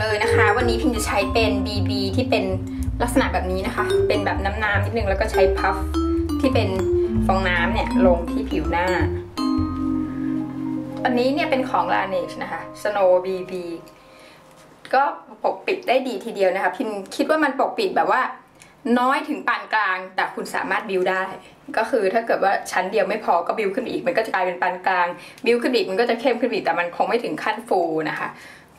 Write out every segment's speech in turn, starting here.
เลยนะคะ วันนี้พิมจะใช้เป็น BB ที่เป็นลักษณะแบบนี้นะคะ เป็นแบบน้ำน้ำนิดนึงแล้วก็ใช้พัฟที่เป็นฟองน้ำเนี่ยลงที่ผิวหน้า อันนี้เนี่ยเป็นของ Laneige นะคะ Snow BB ก็ปกปิดได้ดีทีเดียวนะคะ พิมคิดว่ามันปกปิดแบบว่า น้อยถึงปานกลาง แต่คุณสามารถบิวได้ ก็คือถ้าเกิดว่าชั้นเดียวไม่พอก็บิวขึ้นอีก มันก็จะกลายเป็นปานกลาง บิวขึ้นอีกมันก็จะเข้มขึ้นอีกแต่มันคงไม่ถึงขั้นฟูนะคะ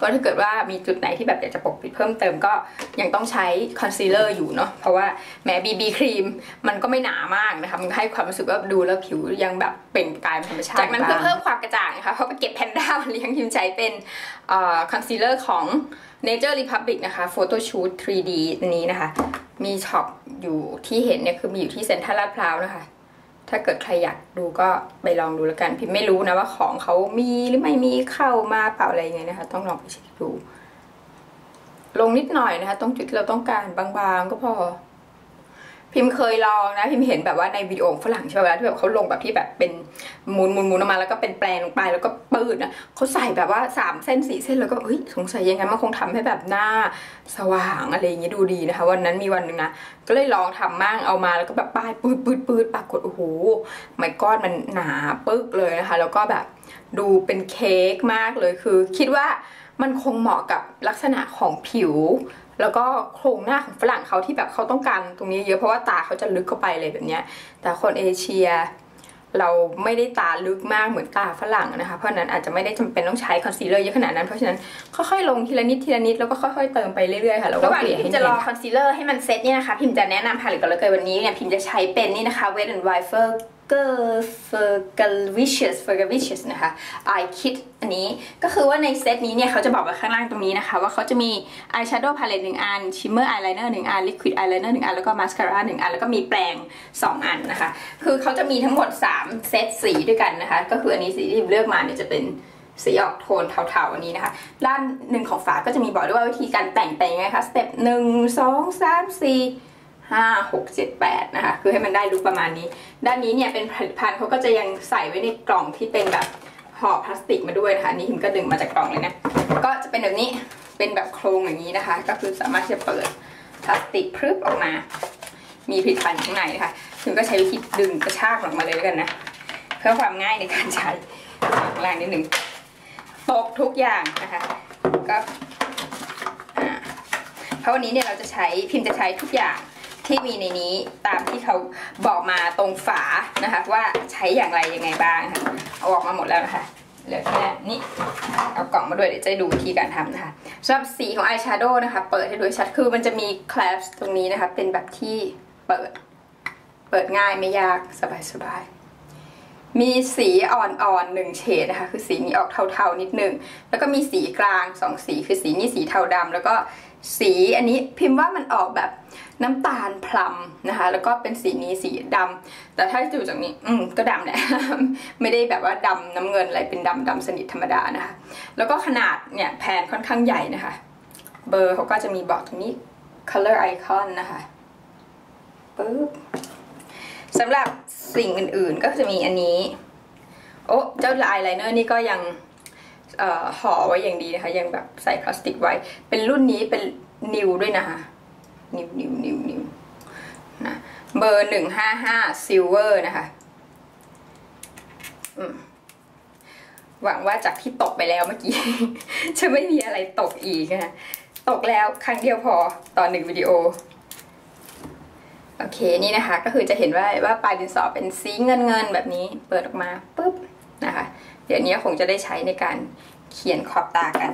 ก็ถ้าเกิดว่ามีจุดไหนที่แบบอยากจะปกปิดเพิ่มเติมก็ยังต้องใช้คอนซีลเลอร์อยู่เนาะเพราะว่าแม้ BB ครีมมันก็ไม่หนามากนะคะมันให้ความรู้สึกว่าดูแล้วผิวยังแบบเปล่งประกายเป็นธรรมชาติจากนั้นเพื่อเพิ่มความกระจ่างนะคะเขาไปเก็บแพนด้ามาเลี้ยงพิมใช้เป็นคอนซีลเลอร์ของ Nature Republic นะคะ Photo Shoot 3D อันนี้นะคะ มีช็อปอยู่ที่เห็นเนี่ยคือมีอยู่ที่เซ็นทรัลลาดพร้าวนะคะ ถ้าเกิดใครอยากดูก็ไปลองดูแล้วกันพิมไม่รู้นะว่าของเขามีหรือไม่มีเข้ามาเปล่าอะไรยังไงนะคะ ต้องลองไปเช็คดู ลงนิดหน่อยนะคะ ตรงจุดที่เราต้องการบางๆก็พอ พิมเคยลองนะพิมเห็นแบบว่าในวิดีโอฝรั่งใช่ไหมเวลาที่แบบเขาลงแบบที่แบบเป็นมูนมูนมูนออกมาแล้วก็เป็นแปลงลงไปแล้วก็ปืดนะเขาใส่แบบว่าสามเส้นสี่เส้นแล้วก็เฮ้ยสงสัยยังไงมันคงทำให้แบบหน้าสว่างอะไรอย่างเงี้ยดูดีนะคะ วันนั้นมีวันหนึ่งนะก็เลยลองทำมั่งเอามาแล้วก็แบบป้ายปืดปืดปืดปรากฏโอ้โหไม่ก้อนมันหนาปึ๊กเลยนะคะ แล้วก็แบบดูเป็นเค้กมากเลยคือ คิดว่ามันคงเหมาะกับลักษณะของผิว แล้วก็โครงหน้าของฝรั่งเขาที่แบบเขาต้องการตรงนี้เยอะเพราะว่าตาเขาจะลึกเข้าไปเลยแบบเนี้ย แต่คนเอเชียเราไม่ได้ตาลึกมากเหมือนตาฝรั่งนะคะ เพราะนั้นอาจจะไม่ได้จำเป็นต้องใช้คอนซีลเลอร์เยอะขนาดนั้น เพราะฉะนั้นค่อยๆลงทีละนิดทีละนิดแล้วก็ค่อยๆเติมไปเรื่อยๆค่ะแล้วก็เกลี่ยให้จะรอคอนซีลเลอร์ให้มันเซ็ตเนี่ยนะคะพิมจะแนะนำผลิตก่อนเลยเกินวันนี้เนี่ยพิมจะใช้เป็นนี่นะคะ Wet n Wifer เกอร์เฟอร์กวิช u สเฟอร์กวิช u สนะคะ I Kit อันนี้ก็คือว่าในเซตนี้เนี่ยเขาจะบอกไว้ข้างล่างตรงนี้นะคะ ว่าเขาจะมีอายแชโดว์พาเลตหนึ่งอันชิมเมอร์อายไลเนอร์หนึ่งอันลิควิดอายไลเนอร์หนึ่งอัน แล้วก็มาสคาร่าหนึ่งอัน แล้วก็มีแปรงสองอันนะคะ คือเขาจะมีทั้งหมด 3 เซตสีด้วยกันนะคะ ก็คืออันนี้สีที่เลือกมาเนี่ยจะเป็นสีออกโทนเทาๆอันนี้นะคะ ด้านหนึ่งของฝาก็จะมีบอกด้วยว่าวิธีการแต่งแต่งยังไงคะสเต็ปหนึ่งสองสามสี่ ห้าหกเจ็ดแปดนะคะคือให้มันได้ลุกประมาณนี้ ด้านนี้เนี่ยเป็นผลิตภัณฑ์เขาก็จะยังใส่ไว้ในกล่องที่เป็นแบบห่อพลาสติกมาด้วยนะคะนี่หิมก็ดึงมาจากกล่องเลยนะก็จะเป็นแบบนี้เป็นแบบโครงอย่างนี้นะคะ ก็คือสามารถที่จะเปิดพลาสติกพรึบออกมา มีผลิตภัณฑ์ข้างในนะคะถึงก็ใช้วิธีดึงกระชากออกมาเลยแล้วกันนะเพื่อความง่ายในการใช้แรงนิดหนึ่งตกทุกอย่างนะคะก็เพราะวันนี้เนี่ยเราจะใช้พิมพ์จะใช้ทุกอย่าง ที่มีในนี้ตามที่เขาบอกมาตรงฝานะคะ ว่าใช้อย่างไรยังไงบ้างค่ะเอาออกมาหมดแล้วนะคะเหลือแค่นี้เอากล่องมาด้วยเดี๋ยวจะดูวิธีการทำนะคะสำหรับสีของอายแชโดว์นะคะ เปิดให้ดูชัดคือมันจะมีคลาสตรงนี้นะคะ เป็นแบบที่เปิด เปิดง่ายไม่ยากสบายๆมีสีอ่อนๆหนึ่งเฉดนะคะ คือสีนี้ออกเทาๆนิดนึง แล้วก็มีสีกลางสองสีคือสีนี้สีเทาดำแล้วก็ สีอันนี้พิมพ์ว่ามันออกแบบน้ำตาลพลัมนะคะ แล้วก็เป็นสีนี้สีดำแต่ถ้าดูจากนี้อืมก็ดำแหละ ไม่ได้แบบว่าดำน้ำเงินอะไรเป็นดำดำสนิทธรรมดานะคะ แล้วก็ขนาดเนี่ยแผ่นค่อนข้างใหญ่นะคะ เบอร์เขาก็จะมีบอกตรงนี้ color icon นะคะปึ๊บสำหรับสิ่งอื่นๆก็จะมีอันนี้ โอ้เจ้าลายไลเนอร์นี่ก็ยัง ห่อไว้อย่างดีนะคะ ยังแบบใส่พลาสติกไว้ เป็นรุ่นนี้เป็นนิวด้วยนะคะ นิวนิวนิวนิวนะเบอร์หนึ่งห้าห้าซิลเวอร์นะคะหวังว่าจากที่ตกไปแล้วเมื่อกี้ จะไม่มีอะไรตกอีกนะตกแล้วครั้งเดียวพอตอนหนึ่งวิดีโอโอเคนี่นะคะ ก็คือจะเห็นว่าว่าปลายดินสอเป็นสีเงินเงินแบบนี้ เปิดออกมาปุ๊บนะคะ ดี๋ยวนี้คงจะได้ใช้ในการเขียนขอบตากัน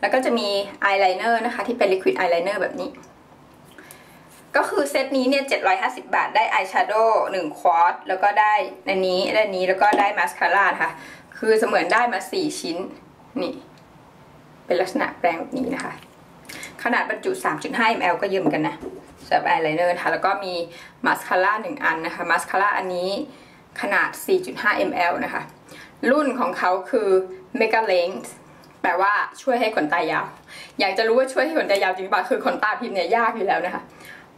แล้วก็จะมีอายไลเนอร์นะคะ ที่เป็นลิควิดอายไลเนอร์แบบนี้ ก็คือเซตนี้เนี่ย 750 บาท ได้อายแชโดว์หนึ่งควอตแล้วก็ได้อันนี้และนี้แล้วก็ได้มาสคาร่าค่ะ คือเสมือนได้มา 4 ชิ้น นี่ เป็นลักษณะแปรงแบบนี้นะคะ ขนาดบรรจุ 3.5 ml ก็เยอะเหมือนกันนะสำหรับอายไลเนอร์ค่ะ แล้วก็มีมาสคาร่าหนึ่งอันนะคะ มาสคาร่าอันนี้ขนาด 4.5 ml นะคะ รุ่นของเขาคือ Mega Length แปลว่าช่วยให้ขนตายาว อยากจะรู้ว่าช่วยให้ขนตายาวจริงป่ะคือขนตาพิมพ์เนี่ยยากอยู่แล้วนะคะ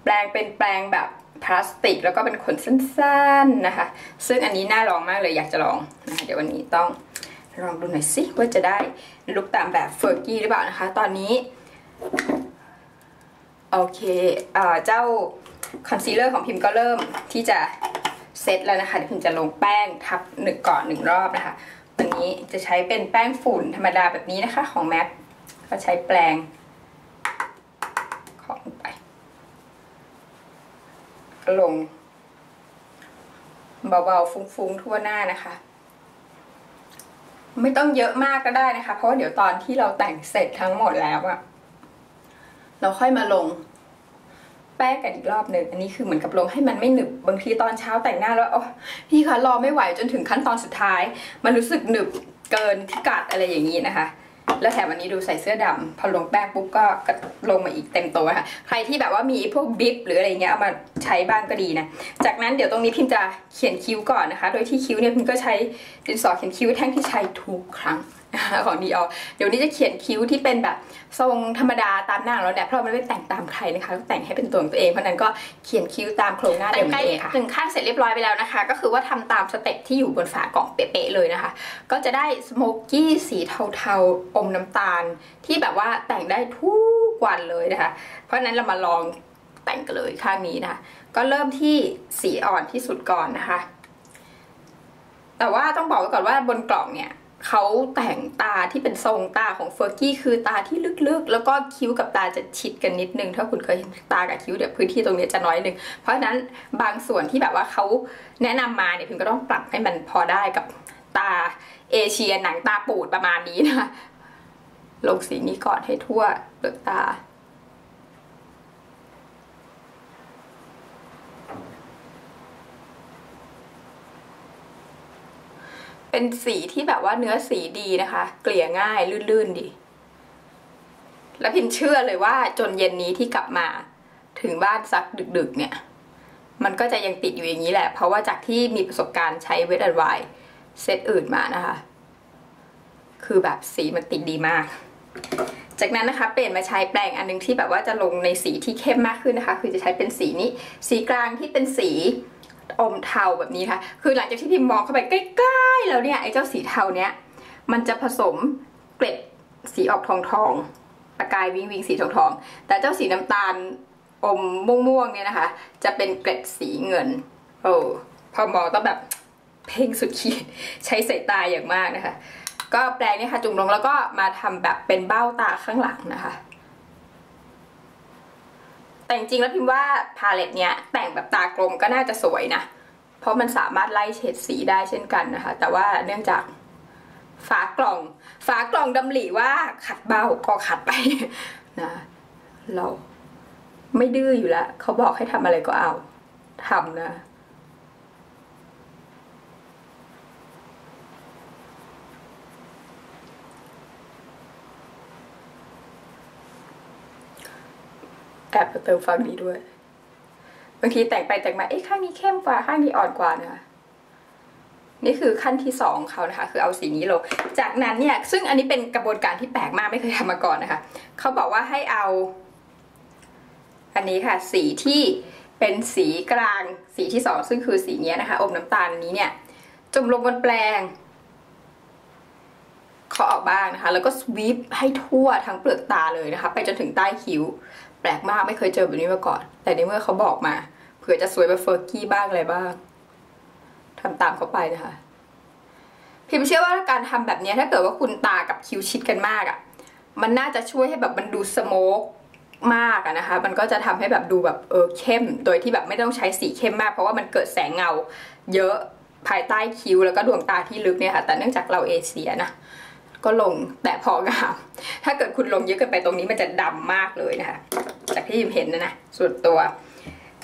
แปลงเป็นแปลงแบบพลาสติก แล้วก็เป็นขนสั้นๆนะคะ ซึ่งอันนี้น่าลองมากเลยอยากจะลองนะเดี๋ยววันนี้ต้องลองดูหน่อยสิว่าจะได้ลุกตามแบบเฟอร์กี้หรือเปล่านะคะ ตอนนี้โอเคเอ่อเจ้าคอนซีลเลอร์ของพิมพ์ก็เริ่มที่จะ เซตแล้วนะคะเดี๋ยวพิมจะลงแป้งทับหนึ่งก่อนหนึ่งรอบนะคะวันนี้จะใช้เป็นแป้งฝุ่นธรรมดาแบบนี้นะคะ ของแม็กก็ใช้แปลงของไปก็ลง เบาๆฟุ้งๆทั่วหน้านะคะไม่ต้องเยอะมากก็ได้นะคะ เพราะว่าเดี๋ยวตอนที่เราแต่งเสร็จทั้งหมดแล้วอะเราค่อยมาลง แป้งกันอีกรอบหนึ่งอันนี้คือเหมือนกับลงให้มันไม่หนึบบางทีตอนเช้าแต่งหน้าแล้วโอ้พี่คะรอไม่ไหวจนถึงขั้นตอนสุดท้าย มันรู้สึกหนึบเกินที่กัดอะไรอย่างนี้นะคะ แล้วแถมวันนี้ดูใส่เสื้อดำพอลงแป้งปุ๊บก็ก็ลงมาอีกเต็มตัวค่ะ ใครที่แบบว่ามีพวกบิ๊บหรืออะไรเงี้ยเอามาใช้บ้างก็ดีนะ จากนั้นเดี๋ยวตรงนี้พิมจะเขียนคิ้วก่อนนะคะ โดยที่คิ้วเนี่ยพิมก็ใช้ดินสอเขียนคิ้วแท่งที่ใช้ทุกครั้ง ของดีออเดี๋ยวนี้จะเขียนคิ้วที่เป็นแบบทรงธรรมดาตามหน้าเราเนี่ยเพราะมันไม่แต่งตามใครนะคะแต่งให้เป็นตัวของตัวเองเพราะนั้นก็เขียนคิ้วตามโครงหน้าเดิมของตัวเองค่ะหนึ่งข้างเสร็จเรียบร้อยไปแล้วนะคะ ก็คือว่าทำตามสเต็ปที่อยู่บนฝากล่องเป๊ะๆเลยนะคะ ก็จะได้สโมกกี้สีเทาๆอมน้ำตาล ที่แบบว่าแต่งได้ทุกวันเลยนะคะ เพราะฉะนั้นเรามาลองแต่งกันเลยข้างนี้นะคะก็เริ่มที่สีอ่อนที่สุดก่อนนะคะ แต่ว่าต้องบอกไว้ก่อนว่าบนกล่องเนี่ย เขาแต่งตาที่เป็นทรงตาของเฟอร์กี้คือตาที่ลึกๆ แล้วก็คิ้วกับตาจะชิดกันนิดนึง ถ้าคุณเคยเห็นตากับคิ้วเดี๋ยวพื้นที่ตรงนี้จะน้อยนึง เพราะฉะนั้นบางส่วนที่แบบว่าเขาแนะนำมาเนี่ยพิมก็ต้องปรับให้มันพอได้กับตาเอเชียหนังตาปูดประมาณนี้นะคะลงสีนี้ก่อนให้ทั่วเปลือกตา เป็นสีที่แบบว่าเนื้อสีดีนะคะ เกลี่ยง่ายลื่นๆดี แล้วพิมเชื่อเลยว่าจนเย็นนี้ที่กลับมาถึงบ้านสักดึกๆ เนี่ย มันก็จะยังติดอยู่อย่างนี้แหละ เพราะว่าจากที่มีประสบการณ์ใช้เวทแอนไวเซตอื่นมานะคะ คือแบบสีมันติดดีมาก จากนั้นนะคะ เปลี่ยนมาใช้แปรงอันนึงที่แบบว่าจะลงในสีที่เข้มมากขึ้นนะคะ คือจะใช้เป็นสีนี้ สีกลางที่เป็นสี อมเทาแบบนี้ค่ะคือหลังจากที่พิมพ์มองเข้าไปใกล้ๆแล้วเนี่ยไอ้เจ้าสีเทาเนี้ยมันจะผสมเกล็ดสีออกทองทองประกายวิงวิงสีทองทองแต่เจ้าสีน้ำตาลอมม่วงๆเนี่ยนะคะ จะเป็นเกล็ดสีเงินโอ้พอมองต้องแบบเพ่งสุดขีดใช้สายตาอย่างมากนะคะ ก็แปรงนี่ค่ะจุ่มลงแล้วก็มาทำแบบเป็นเบ้าตาข้างหลังนะคะ แต่จริงๆแล้วพิมพ์ว่าพาเลตเนี้ยแต่งแบบตากลมก็น่าจะสวยนะ เพราะมันสามารถไล่เฉดสีได้เช่นกันนะคะ แต่ว่าเนื่องจากฝากล่อง ฝากล่องดำหลีว่าขัดเบาก็ขัดไปนะ เราไม่ดื้ออยู่แล้วเขาบอกให้ทำอะไรก็เอาทำนะ อบเติมฟังนี้ด้วย บางทีแต่งไปแต่งมา เอ๊ะข้างนี้เข้มกว่าข้างนี้อ่อนกว่านะคะนี่คือขั้นที่สองเขานะคะ คือเอาสีนี้ลง จากนั้นเนี่ย ซึ่งอันนี้เป็นกระบวนการที่แปลกมากไม่เคยทำมาก่อนนะคะ เขาบอกว่าให้เอา อันนี้ค่ะ สีที่เป็นสีกลางสีที่สองซึ่งคือสีนี้นะคะ อมน้ำตาลอันนี้เนี่ยจุ่มลงบนแปลงเขาออกบ้างนะคะ แล้วก็สวีปให้ทั่วทั้งเปลือกตาเลยนะคะ ไปจนถึงใต้คิ้ว แปลกมากไม่เคยเจอแบบนี้มาก่อน แต่ในเมื่อเขาบอกมาเผื่อจะสวยแบบเฟอร์กี้บ้างอะไรบ้างทำตามเขาไปนะคะพิมเชื่อว่าการทำแบบนี้ถ้าเกิดว่าคุณตากับคิ้วชิดกันมากอะ่ะ มันน่าจะช่วยให้แบบมันดูสโมกมากอะนะคะ มันก็จะทำให้แบบดูแบบเออเข้ม โดยที่แบบไม่ต้องใช้สีเข้มมาก เพราะว่ามันเกิดแสงเงา เยอะภายใต้คิ้วแล้วก็ดวงตาที่ลึกเนี่ยค่ะ แต่เนื่องจากเราเอเชียนะ ก็ลงแต่พองาม ถ้าเกิดคุณลงเยอะเกินไปตรงนี้มันจะดำมากเลยนะคะ จากที่ยิมเห็นนะนะส่วนตัว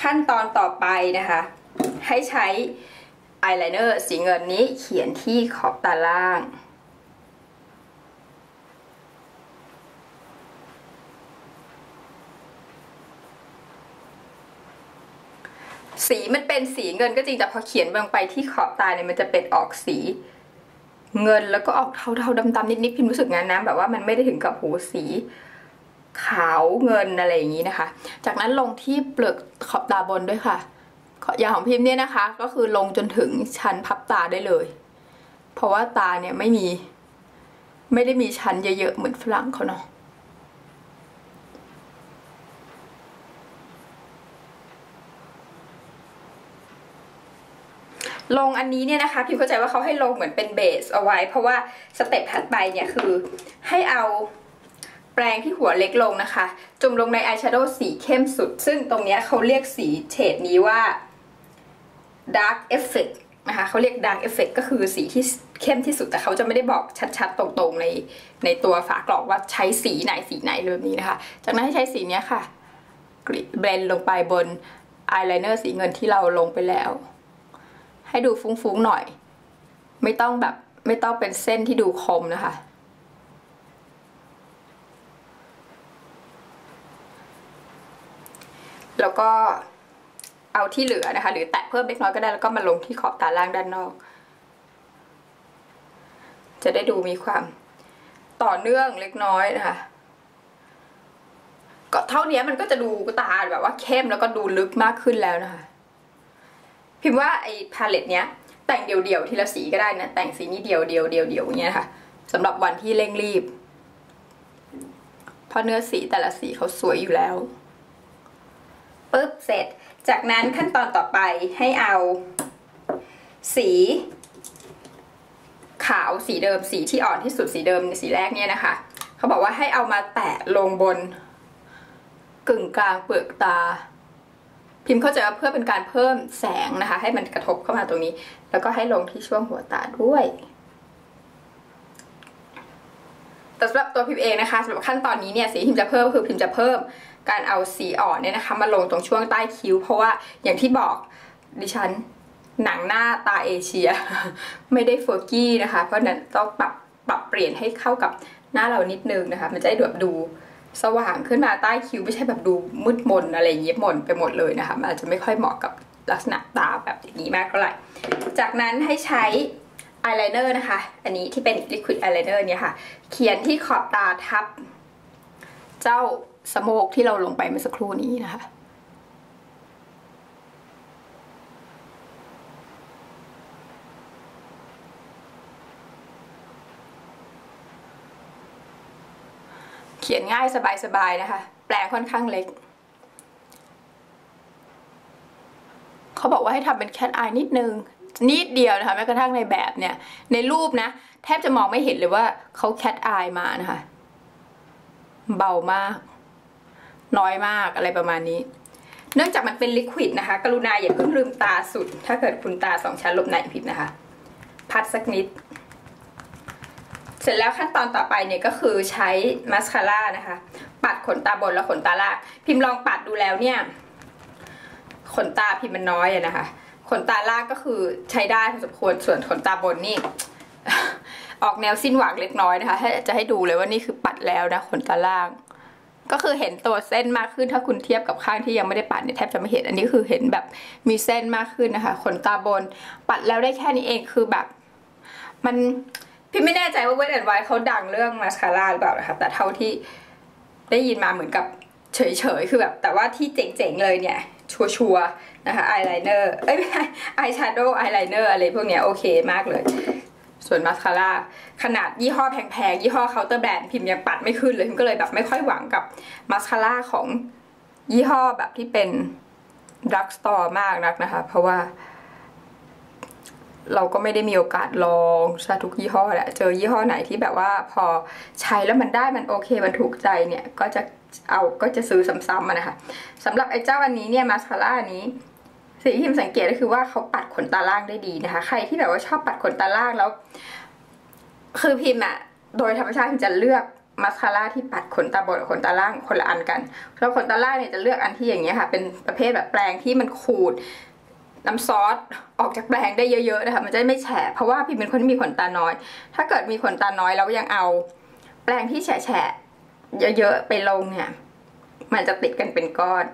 ขั้นตอนต่อไปนะคะ ให้ใช้อายไลเนอร์สีเงินนี้เขียนที่ขอบตาล่างสีมันเป็นสีเงินก็จริงแต่พอเขียนลงไปที่ขอบตาเนี่ยมันจะเป็นออกสี เงินแล้วก็ออกเทาๆดำๆนิดๆพิมรู้สึกงั้นนะแบบว่ามันไม่ได้ถึงกับหูสี ขาวเงินอะไรอย่างนี้นะคะ จากนั้นลงที่เปลือกขอบตาบนด้วยค่ะอย่างของพิมพ์เนี่ยนะคะ ก็คือลงจนถึงชั้นพับตาได้เลย เพราะว่าตาเนี่ยไม่มี ไม่ได้มีชั้นเยอะๆเหมือนฝรั่งเขาเนาะ ลงอันนี้เนี่ยนะคะพิมเข้าใจว่าเขาให้ลงเหมือนเป็นเบสเอาไว้ เพราะว่าสเต็ปถัดไปเนี่ยคือให้เอาแปรงที่หัวเล็กลงนะคะ จุ่มลงในอายแชโดว์สีเข้มสุด ซึ่งตรงนี้เขาเรียกสีเฉดนี้ว่า dark effect นะคะเขาเรียก dark effect ก็คือสีที่เข้มที่สุด แต่เขาจะไม่ได้บอกชัดๆ ตรงๆ ในในตัวฝากล่องว่าใช้สีไหนสีไหนแบบนี้นะคะ จากนั้นให้ใช้สีนี้ค่ะเบลนลงไปบนอายไลเนอร์สีเงินที่เราลงไปแล้ว ให้ดูฟุ้งๆหน่อย ไม่ต้องแบบไม่ต้องเป็นเส้นที่ดูคมนะคะ แล้วก็เอาที่เหลือนะคะ หรือแตะเพิ่มเล็กน้อยก็ได้แล้วก็มาลงที่ขอบตาล่างด้านนอก จะได้ดูมีความต่อเนื่องเล็กน้อยนะคะก็เท่านี้มันก็จะดูตาแบบว่าเข้มแล้วก็ดูลึกมากขึ้นแล้วนะคะ พิมพ์ว่าไอ้พาเลตเนี้ยแต่งเดี่ยวๆทีละสีก็ได้นะ แต่งสีนี้เดียวเดียวเดียวเดียวอย่างเงี้ยค่ะสำหรับวันที่เร่งรีบ เพราะเนื้อสีแต่ละสีเขาสวยอยู่แล้วปุ๊บเสร็จ จากนั้นขั้นตอนต่อไปให้เอา สี ขาวสีเดิมสีที่อ่อนที่สุดสีเดิมสีแรกเนี่ยนะคะเขาบอกว่าให้เอามาแตะลงบน กึ่งกลางเปลือกตา พิมพ์เข้าใจว่าเพื่อเป็นการเพิ่มแสงนะคะ ให้มันกระทบเข้ามาตรงนี้ แล้วก็ให้ลงที่ช่วงหัวตาด้วยแต่สำหรับตัวพิมพ์เองนะคะสำหรับขั้นตอนนี้เนี่ยสีพิมจะเพิ่มคือพิมจะเพิ่มการเอาสีอ่อนเนี่ยนะคะมาลงตรงช่วงใต้คิ้ว เพราะว่าอย่างที่บอกดิฉันหนังหน้าตาเอเชีย ไม่ได้เฟอร์กี้นะคะ เพราะนั้นต้องปรับปรับเปลี่ยนให้เข้ากับหน้าเรานิดนึงนะคะ มันจะได้แบบดู สว่างขึ้นมาใต้คิ้วไม่ใช่แบบดูมืดมนอะไรอย่างเงียบมนไปหมดเลยนะคะมันอาจจะไม่ค่อยเหมาะกับลักษณะตาแบบนี้มากเท่าไหร่ จากนั้นให้ใช้อายไลเนอร์นะคะ อันนี้ที่เป็นลิควิดอายไลเนอร์เนี่ยค่ะ เขียนที่ขอบตาทับ เจ้าสโมกที่เราลงไปเมื่อสักครู่นี้นะคะ ขียนง่ายสบายๆนะคะ แปลค่อนข้างเล็ก เขาบอกว่าให้ทำเป็นแคทอายนิดนึง นิดเดียวนะคะแม้กระทั่งในแบบเนี่ย ในรูปนะ แทบจะมองไม่เห็นเลยว่าเขาแคทอายมานะคะ เบามาก น้อยมากอะไรประมาณนี้ เนื่องจากมันเป็นลิควิดนะคะ กรุณาอย่าเพิ่งลืมตาสุด ถ้าเกิดคุณตาสองชั้นลบในผิดนะคะ พัดสักนิด สร็จแล้วขั้นตอนต่อไปเนี่ยก็คือใช้มาสคาร่านะคะ ปัดขนตาบนและขนตาล่างพิมพ์ลองปัดดูแล้วเนี่ยขนตาพิมพ์มันน้อยอะนะคะ ขนตาล่างก็คือใช้ได้พอสมควรส่วนขนตาบนนี่ออกแนวสิ้นหวังเล็กน้อยนะคะให้จะให้ดูเลยว่านี่คือปัดแล้วนะขนตาล่าง ก็คือเห็นตัวเส้นมากขึ้นถ้าคุณเทียบกับข้างที่ยังไม่ได้ปัดเนี่ยแทบจะไม่เห็นอันนี้คือเห็นแบบมีเส้นมากขึ้นนะคะ ขนตาบน ปัดแล้วได้แค่นี้เองคือแบบ มัน พี่ไม่แน่ใจว่าเวทแอนไวเขาดังเรื่องมาสคาร่าหรือเปล่านะคะแต่เท่าที่ได้ยินมาเหมือนกับเฉยๆ คือแบบ แต่ว่าที่เจ๋งๆ เลยเนี่ย ชัวร์ๆนะคะอายไลเนอร์เอ้ยไม่ใช่อายแชโดว์อายไลเนอร์อะไรพวกเนี้ยโอเคมากเลย ส่วนมาสคาร่าขนาดยี่ห้อแพงๆ ยี่ห้อเคาน์เตอร์แบรนด์พิมพ์ยังปัดไม่ขึ้นเลยพิมก็เลยแบบไม่ค่อยหวังกับมาสคาร่าของยี่ห้อแบบที่เป็นดักสตอร์มากนักนะคะ เพราะว่า เราก็ไม่ได้มีโอกาสลองใช้ทุกยี่ห้อแหละ เจอยี่ห้อไหนที่แบบว่าพอใช้แล้วมันได้มันโอเคมันถูกใจเนี่ยก็จะเอาก็จะซื้อซ้ำๆมานะคะสำหรับไอ้เจ้าอันนี้เนี่ยมาสคาร่านี้สิ่งที่พิมสังเกตก็คือว่าเขาปัดขนตาล่างได้ดีนะคะ ใครที่แบบว่าชอบปัดขนตาล่างแล้ว คือพิมอะโดยธรรมชาติพิมจะเลือกมาสคาร่าที่ปัดขนตาบนขนตาล่างคนละอันกันแล้วขนตาล่างเนี่ยจะเลือกอันที่อย่างเงี้ยค่ะ เป็นประเภทแบบแปรงที่มันขูด น้ำซอสออกจากแปรงได้เยอะๆนะคะมันจะไม่แฉะเพราะว่าพิมเป็นคนที่มีขนตาน้อย ถ้าเกิดมีขนตาน้อยแล้วยังเอาแปรงที่แฉะๆเยอะๆไปลงเนี่ยมันจะติดกันเป็นก้อน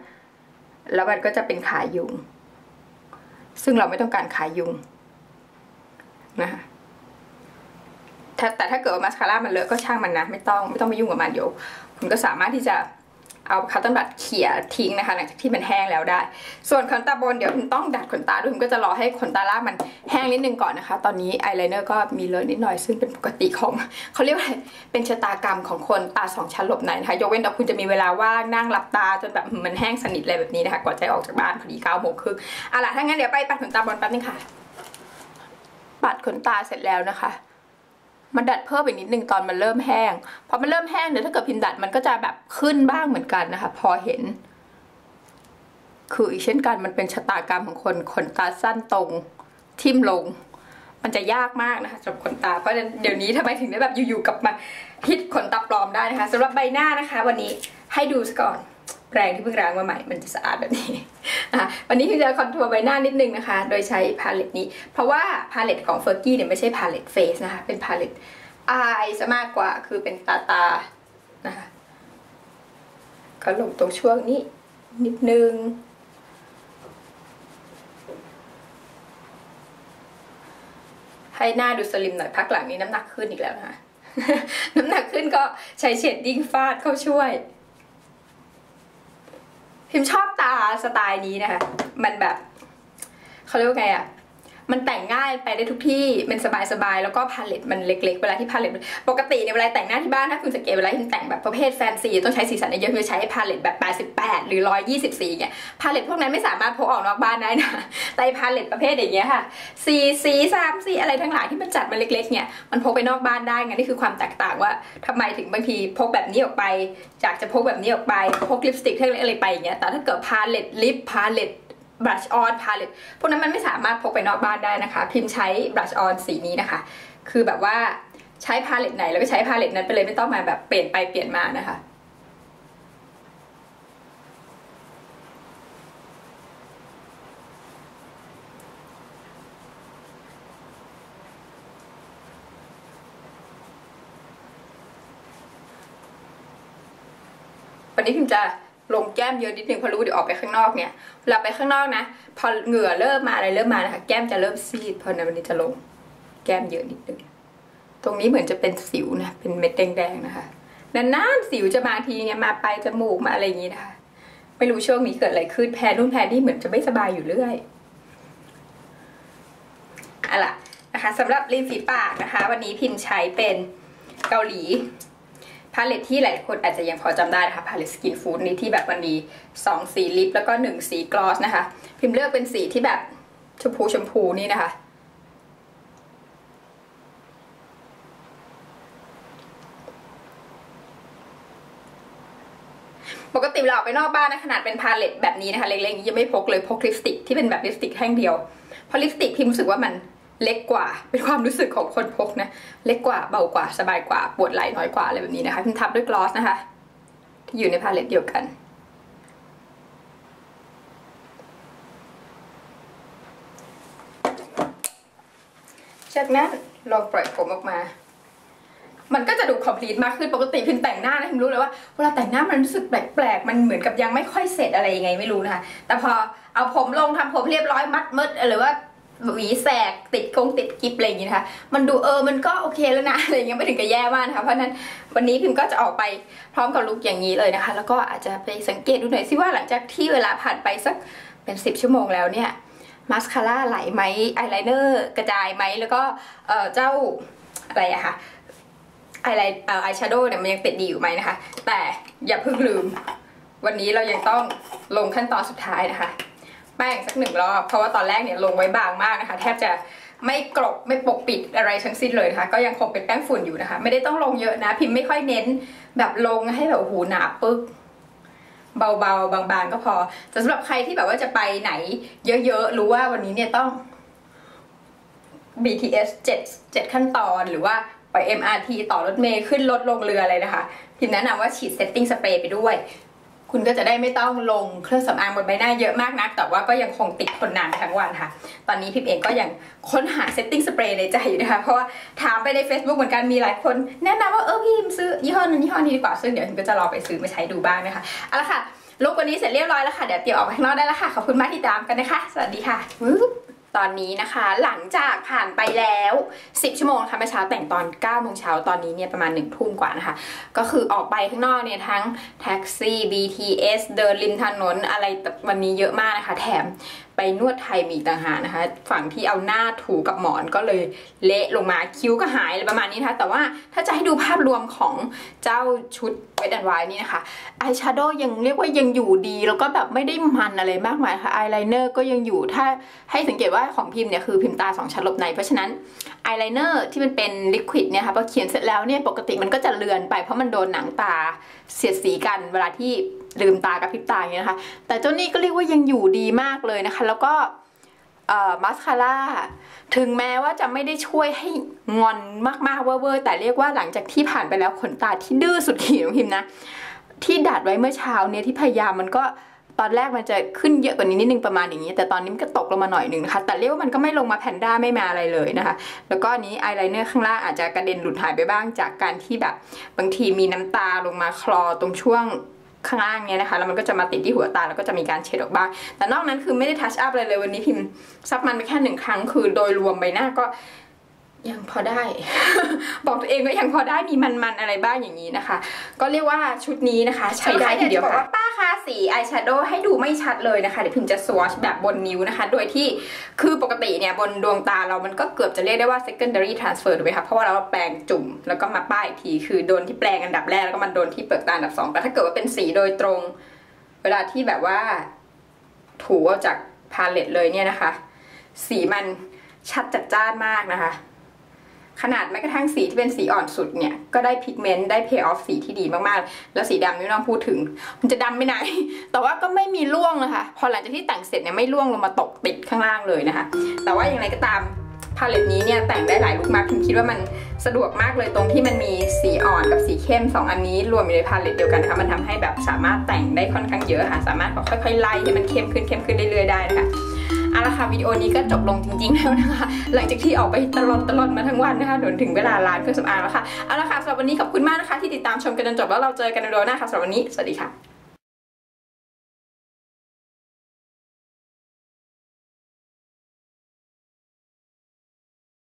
แล้วมันก็จะเป็นขายุง ซึ่งเราไม่ต้องการขายุงนะคะแต่ถ้าเกิดว่ามาสคาร่ามันเลอะก็ช่างมันนะ ไม่ต้องไม่ต้องไปยุ่งกับมันเดี๋ยวคุณก็สามารถที่จะ เอาคัตเติ้ลบัตเขี่ยทิ้งนะคะหลังจากที่มันแห้งแล้วได้ ส่วนขนตาบนเดี๋ยวคุณต้องดัดขนตาด้วยคุณก็จะรอให้ขนตาล่างมันแห้งนิดนึงก่อนนะคะ ตอนนี้อายไลเนอร์ก็มีเลอะนิดหน่อยซึ่งเป็นปกติของเขาเรียกว่าอะไรเป็นชะตากรรมของคนตาสองชั้นหลบในนะคะยกเว้นแต่คุณจะมีเวลาว่างนั่งหลับตาจนแบบมันแห้งสนิทอะไรแบบนี้นะคะก่อนจะออกจากบ้านพอดีเก้าโมงครึ่งเอาล่ะถ้างั้นเดี๋ยวไปปัดขนตาบนแป๊บนึงค่ะ ปัดขนตาเสร็จแล้วนะคะ มันดัดเพิ่มอีกนิดนึงตอนมันเริ่มแห้ง พอมันเริ่มแห้งเดี๋ยวถ้าเกิดพิมพ์ดัดมันก็จะแบบขึ้นบ้างเหมือนกันนะคะ พอเห็น คืออีกเช่นกันมันเป็นชะตากรรมของคนขนตาสั้นตรงทิ่มลง มันจะยากมากนะคะสำหรับขนตา เพราะเดี๋ยวนี้ทำไมถึงได้แบบอยู่ๆกลับมาฮิตขนตาปลอมได้นะคะสำหรับใบหน้านะคะ วันนี้ให้ดูซะก่อน แปรงที่เพิ่งล้างมาใหม่มันจะสะอาดแบบนี้วันนี้พี่จะคอนทัวร์ใบหน้านิดนึงนะคะ โดยใช้พาเลตนี้ เพราะว่าพาเลตของเฟอร์กี้เนี่ยไม่ใช่พาเลตเฟสนะคะ เป็นพาเลตอายซะมากกว่าคือเป็นตาตานะคะก็ลงตรงช่วงนี้นิดนึงให้หน้าดูสลิมหน่อยพักหลังนี้น้ำหนักขึ้นอีกแล้วนะคะ น้ำหนักขึ้นก็ใช้เชดดิ้งฟาดเข้าช่วย พิมชอบตาสไตล์นี้นะคะ มันแบบเขาเรียกว่าไงอะ มันแต่งง่ายไปได้ทุกที่มันสบายๆแล้วก็พาเลตมันเล็ก ๆ เวลาที่พาเลตปกติในเวลาแต่งหน้าที่บ้านถ้าคุณสังเกตเวลาที่แต่งแบบประเภทแฟนซีต้องใช้สีสันเยอะคือใช้พาเลตแบบ 88 หรือ 120สีเนี่ยพาเลตพวกนั้นไม่สามารถพกออกนอกบ้านได้นะแต่พาเลตประเภทอย่างเงี้ยค่ะสีสีสามสีอะไรทั้งหลายที่มันจัดมาเล็กๆเนี่ยมันพกไปนอกบ้านได้ไงนี่คือความแตกต่างว่าทำไมถึงบางทีพกแบบนี้ออกไปจากจะพกแบบนี้ออกไปพกลิปสติกอะไรไปอย่างเงี้ยแต่ถ้าเกิดพาเลตลิปพาเลต บลัชออนพาเลตพวกนั้นมันไม่สามารถพกไปนอกบ้านได้นะคะ พิมพ์ใช้บลัชออนสีนี้นะคะ คือแบบว่าใช้พาเลตไหนแล้วก็ใช้พาเลตนั้นไปเลยไม่ต้องมาแบบเปลี่ยนไปเปลี่ยนมานะคะวันนี้พิมจะ ลงแก้มเยอะนิดนึงเพราะรู้เดี๋ยวออกไปข้างนอกเนี่ยเวลาไปข้างนอกนะ พอเหงื่อเริ่มมาอะไรเริ่มมานะคะ แก้มจะเริ่มซีดเพราะนั้นวันนี้จะลงแก้มเยอะนิดนึงตรงนี้เหมือนจะเป็นสิวนะ เป็นเม็ดแดงๆนะคะนานๆสิวจะมาทีเนี่ยมาไปจมูกมาอะไรอย่างนี้นะคะ ไม่รู้ช่วงนี้เกิดอะไรขึ้นแพ้นู่นแพ้นี่เหมือนจะไม่สบายอยู่เรื่อยอะล่ะนะคะสำหรับริมฝีปากนะคะ วันนี้พิมใช้เป็นเกาหลี พาเลตที่หลายคนอาจจะยังพอจำได้นะคะพาเลตสกินฟู้ดนี้ที่แบบมันมี2สีลิปแล้วก็1สีกลอสนะคะ พิมพ์เลือกเป็นสีที่แบบชมพูชมพูนี่นะคะ ปกติเวลาออกไปนอกบ้านนะขนาดเป็นพาเลตแบบนี้นะคะ เล็กๆยังไม่พกเลยพกลิปสติกที่เป็นแบบลิปสติกแท่งเดียวเพราะลิปสติกพิมรู้สึกว่ามัน เล็กกว่า เป็นความรู้สึกของคนพกนะ เล็กกว่าเบากว่าสบายกว่าปวดไหล่น้อยกว่าอะไรแบบนี้นะคะพิมทับด้วยกลอสนะคะที่อยู่ในพาเลตเดียวกันจากนั้นลองปล่อยผมออกมา มันก็จะดูคอมพลีทมากขึ้นปกติพิมแต่งหน้านะพิมรู้เลยว่าเวลาแต่งหน้ามันรู้สึกแปลกๆ มันเหมือนกับยังไม่ค่อยเสร็จอะไรยังไงไม่รู้นะคะ แต่พอเอาผมลงทำผมเรียบร้อยมัดมืดหรือว่า หวีแสกติดกงติดกิบอะไรอย่างงี้นะคะมันดูเออมันก็โอเคแล้วนะอะไรเงี้ยไม่ถึงกับแย่มากนะคะเพราะนั้นวันนี้พิมก็จะออกไปพร้อมกับลุคอย่างนี้เลยนะคะ แล้วก็อาจจะไปสังเกตดูหน่อยสิว่าหลังจากที่เวลาผ่านไปสักเป็นสิบชั่วโมงแล้วเนี่ยมาสคาร่าไหลไหมอายไลเนอร์กระจายไหมแล้วก็เออเจ้าอะไรอะคะอายไลเอออายแชโดว์เนี่ยมันยังติดดีอยู่ไหมนะคะ แต่อย่าเพิ่งลืม วันนี้เรายังต้องลงขั้นตอนสุดท้ายนะคะ แป้งสักหนึ่งรอบเพราะว่าตอนแรกเนี่ยลงไว้บางมากนะคะ แทบจะไม่กรบไม่ปกปิดอะไรทั้งสิ้นเลยนะคะก็ยังคงเป็นแป้งฝุ่นอยู่นะคะ ไม่ได้ต้องลงเยอะนะ พิมพ์ไม่ค่อยเน้นแบบลงให้แบบโอ้โหหนาปึ๊กเบาๆ บางๆ ก็พอแต่สำหรับใครที่แบบว่าจะไปไหน เยอะๆ รู้ว่าวันนี้เนี่ยต้อง BTS 7 7ขั้นตอนหรือว่าไป MRT ต่อรถเมล์ขึ้นรถลงเรืออะไรนะคะ พิมแนะนำว่าฉีดเซตติ้งสเปรย์ไปด้วย คุณก็จะได้ไม่ต้องลงเครื่องสำอางบนใบหน้าเยอะมากนัก แต่ว่าก็ยังคงติดทนนานทั้งวันค่ะ ตอนนี้พิมเองก็ยังค้นหาเซตติ้งสเปรย์ในใจอยู่นะคะ เพราะว่าถามไปใน Facebook เหมือนกันมีหลายคน แนะนำว่าเออพิมซื้อยี่ห้อนั้นยี่ห้อนี้ดีกว่า ซึ่งเดี๋ยวพิมก็จะลองไปซื้อมาใช้ดูบ้างนะคะเอาละค่ะลุกวันนี้เสร็จเรียบร้อยแล้วค่ะ เดี๋ยวเตรียมออกไปข้างนอกได้แล้วค่ะ ขอบคุณมากที่ตามกันนะคะ สวัสดีค่ะ ตอนนี้นะคะหลังจากผ่านไปแล้ว 10 ชั่วโมงนะคะเมื่อเช้าแต่งตอน9โมงเช้าตอนนี้เนี่ยประมาณ1ทุ่มกว่านะคะ ก็คือออกไปข้างนอกเนี่ยทั้งแท็กซี่ BTS เดินริมถนนอะไรวันนี้เยอะมากนะคะ แถม นวดไทยมีต่างหากนะคะ ฝั่งที่เอาหน้าถูกับหมอนก็เลยเละลงมาคิ้วก็หายอะไรประมาณนี้นะคะแต่ว่าถ้าจะให้ดูภาพรวมของเจ้าชุดเวทแอนด์ไวนี่นะคะอายแชโดว์ยังเรียกว่ายังอยู่ดี แล้วก็แบบไม่ได้มันอะไรมากมายค่ะอายไลเนอร์ก็ยังอยู่ถ้าให้สังเกตว่าของพิมพ์เนี่ยคือพิมพ์ตาสองชั้นลบใน เพราะฉะนั้นอายไลเนอร์ที่มันเป็นลิควิดเนี่ยค่ะพอเขียนเสร็จแล้วเนี่ยปกติมันก็จะเลือนไปเพราะมันโดนหนังตาเสียดสีกันเวลาที่ ลืมตากับพริบตาอย่างเงี้ยนะคะ แต่เจ้านี่ก็เรียกว่ายังอยู่ดีมากเลยนะคะ แล้วก็มัสคาร่าถึงแม้ว่าจะไม่ได้ช่วยให้งอนมากๆเวอร์แต่เรียกว่าหลังจากที่ผ่านไปแล้วขนตาที่ดื้อสุดขีดของพิมนะ ที่ดัดไว้เมื่อเช้าเนี่ยที่พยายามมันก็ตอนแรกมันจะขึ้นเยอะกว่านี้นิดนึงประมาณอย่างนี้ แต่ตอนนี้มันก็ตกลงมาหน่อยหนึ่งนะคะ แต่เรียกว่ามันก็ไม่ลงมาแพนด้าไม่มาอะไรเลยนะคะ แล้วก็นี้อายไลเนอร์ข้างล่างอาจจะกระเด็นหลุดหายไปบ้างจากการที่แบบ บางทีมีน้ำตาลงมาคลอตรงช่วง ข้างล่างเนี่ยนะคะแล้วมันก็จะมาติดที่หัวตาแล้วก็จะมีการเช็ดออกบ้างแต่นอกนั้นคือไม่ได้ทัชอัพอะไรเลยวันนี้พิมพ์ซับมันไปแค่หนึ่งครั้งคือโดยรวมใบหน้าก็ ยังพอได้ บอกตัวเองว่ายังพอได้มีมันๆอะไรบ้างอย่างนี้นะคะ ก็เรียกว่าชุดนี้นะคะ ใช้ได้ทีเดียวค่ะบอกว่าป้าคะสีอายแชโดว์ให้ดูไม่ชัดเลยนะคะเดี๋ยวพิมจะสวอชแบบบนนิ้วนะคะ โดยที่คือปกติเนี่ยบนดวงตาเรามันก็เกือบจะเรียกได้ว่า secondary transfer ถูกไหมคะเพราะว่าเราแปลงจุ่มแล้วก็มาป้ายอีกทีคือโดนที่แปลงอันดับแรกแล้วก็มาโดนที่เปลือกตาอันดับสองแต่ถ้าเกิดว่าเป็นสีโดยตรง เวลาที่แบบว่า ถูออกจากพาเลตเลยเนี่ยนะคะ สีมันชัดจัดจ้านมากนะคะ ขนาดแม้กระทั่งสีที่เป็นสีอ่อนสุดเนี่ย ก็ได้พิกเมนต์ได้เพย์ออฟสีที่ดีมากๆ แล้วสีดำไม่ต้องพูดถึง มันจะดำไม่ไหน แต่ว่าก็ไม่มีร่วงนะคะพอหลังจากที่แต่งเสร็จเนี่ยไม่ร่วงลงมาตกติดข้างล่างเลยนะคะ แต่ว่าอย่างไรก็ตามพาเลตนี้เนี่ยแต่งได้หลายลุคมากพิมคิดว่ามันสะดวกมากเลยตรงที่มันมีสีอ่อนกับสีเข้ม 2 อันนี้รวมอยู่ในพาเลตเดียวกันนะคะมันทำให้แบบสามารถแต่งได้ค่อนข้างเยอะค่ะ สามารถค่อยๆไล่ให้มันเข้มขึ้นเข้มขึ้นเรื่อยๆได้นะคะ เอาละค่ะวิดีโอนี้ก็จบลงจริงๆแล้วนะคะ หลังจากที่ออกไปตลอดตลอดมาทั้งวันนะคะโดนถึงเวลาร้านเครื่องสำอางแล้วค่ะเอาละค่ะสำหรับวันนี้ขอบคุณมากนะคะ ที่ติดตามชมกันจนจบแล้วเราเจอกันในวิดีโอหน้าค่ะสำหรับวันนี้สวัสดีค่ะ